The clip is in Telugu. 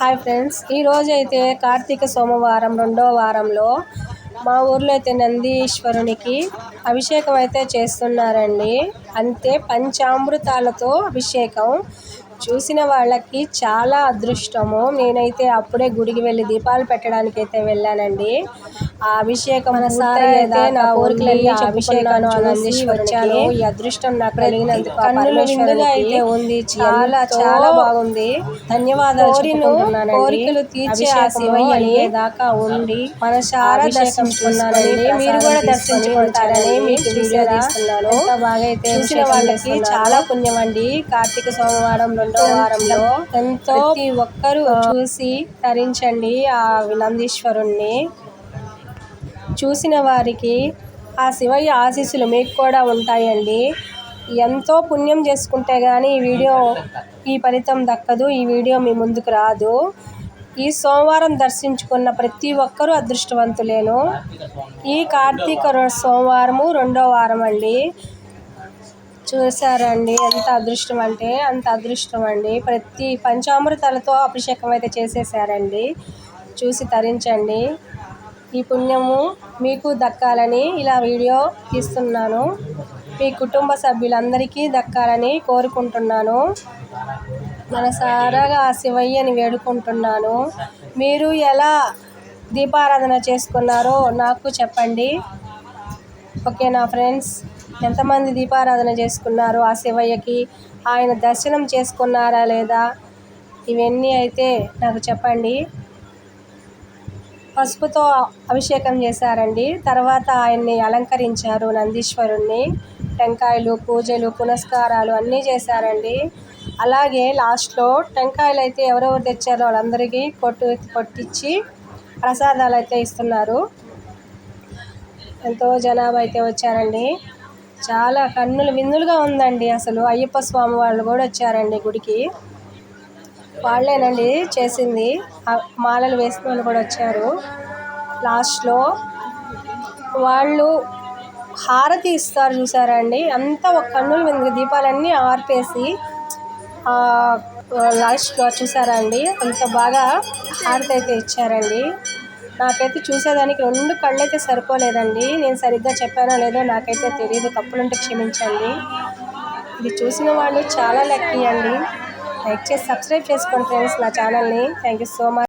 హాయ్ ఫ్రెండ్స్ ఈరోజు అయితే కార్తీక సోమవారం రెండో వారంలో మా ఊర్లో అయితే నందీశ్వరునికి అభిషేకం అయితే చేస్తున్నారండి. అంతే పంచామృతాలతో అభిషేకం. చూసిన వాళ్ళకి చాలా అదృష్టము. నేనైతే అప్పుడే గుడికి వెళ్ళి దీపాలు పెట్టడానికి అయితే వెళ్ళానండి. ఆ అభిషేకం అయితే నా కోరికలన్నీ అభిషేకాలు అందించి వచ్చాను ఈ అదృష్టం నాకు కలిగినందుకు పరమేశ్వరునికి అయితే ఉంది. చాలా చాలా బాగుంది. ధన్యవాదాలు చెప్పుకుంటున్నానండి. కోరికలు తీర్చే ఆ శివయ్య దాకా ఉండి మనసారా దర్శించుకున్నానండి మీరు కూడా దర్శించుకుంటారని మీకు వీడియో తీస్తున్నాను. బాగా అయితే చూసిన వాళ్ళకి చాలా పుణ్యం అండి కార్తీక సోమవారం రెండో వారంలో ఎంతో ప్రతి ఒక్కరూ చూసి తరించండి ఆ నందీశ్వరుణ్ణి చూసిన వారికి ఆ శివయ్య ఆశీస్సులు మీకు కూడా ఉంటాయండి. ఎంతో పుణ్యం చేసుకుంటే కానీ ఈ వీడియో ఈ ఫలితం దక్కదు ఈ వీడియో మీ ముందుకు రాదు. ఈ సోమవారం దర్శించుకున్న ప్రతి ఒక్కరూ అదృష్టవంతులేను. ఈ కార్తీక సోమవారము రెండో వారం అండి. చూసారండి ఎంత అదృష్టం అంటే అంత అదృష్టం అండి. ప్రతి పంచామృతాలతో అభిషేకం అయితే చేసేసారండి చూసి తరించండి. ఈ పుణ్యము మీకు దక్కాలని ఇలా వీడియో తీస్తున్నాను. మీ కుటుంబ సభ్యులందరికీ దక్కాలని కోరుకుంటున్నాను. మనసారాగా ఆ శివయ్యని వేడుకుంటున్నాను. మీరు ఎలా దీపారాధన చేసుకున్నారో నాకు చెప్పండి. ఓకే నా ఫ్రెండ్స్ ఎంతమంది దీపారాధన చేసుకున్నారు? ఆ శివయ్యకి ఆయన దర్శనం చేసుకున్నారా లేదా? ఇవన్నీ అయితే నాకు చెప్పండి. పసుపుతో అభిషేకం చేశారండి. తర్వాత ఆయన్ని అలంకరించారు నందీశ్వరుణ్ణి. టెంకాయలు పూజలు పునస్కారాలు అన్నీ చేశారండి. అలాగే లాస్ట్లో టెంకాయలు అయితే ఎవరెవరు తెచ్చారో వాళ్ళందరికీ కొట్టు కొట్టించి ప్రసాదాలు అయితే ఇస్తున్నారు. ఎంతో జనాభా అయితే వచ్చారండి. చాలా కన్నులు విందులుగా ఉందండి అసలు. అయ్యప్ప స్వామి వాళ్ళు కూడా వచ్చారండి గుడికి. వాళ్ళేనండి చేసింది. ఆ మాలలు వేసిన వాళ్ళు కూడా వచ్చారు. లాస్ట్లో వాళ్ళు హారతి ఇస్తారు చూసారా అండి అంతా ఒక కన్నుల మీద దీపాలన్నీ ఆర్పేసి లాస్ట్లో చూసారా అండి అంత బాగా హారతి అయితే ఇచ్చారండి. నాకైతే చూసేదానికి రెండు కళ్ళు అయితే సరిపోలేదండి. నేను సరిగ్గా చెప్పానో లేదో నాకైతే తెలియదు తప్పులుంటే క్షమించండి. ఇది చూసిన వాళ్ళు చాలా లక్కీ అండి. లైక్ చేసి సబ్స్క్రైబ్ చేసుకోండి ఫ్రెండ్స్ నా ఛానల్ని. Thank you so much.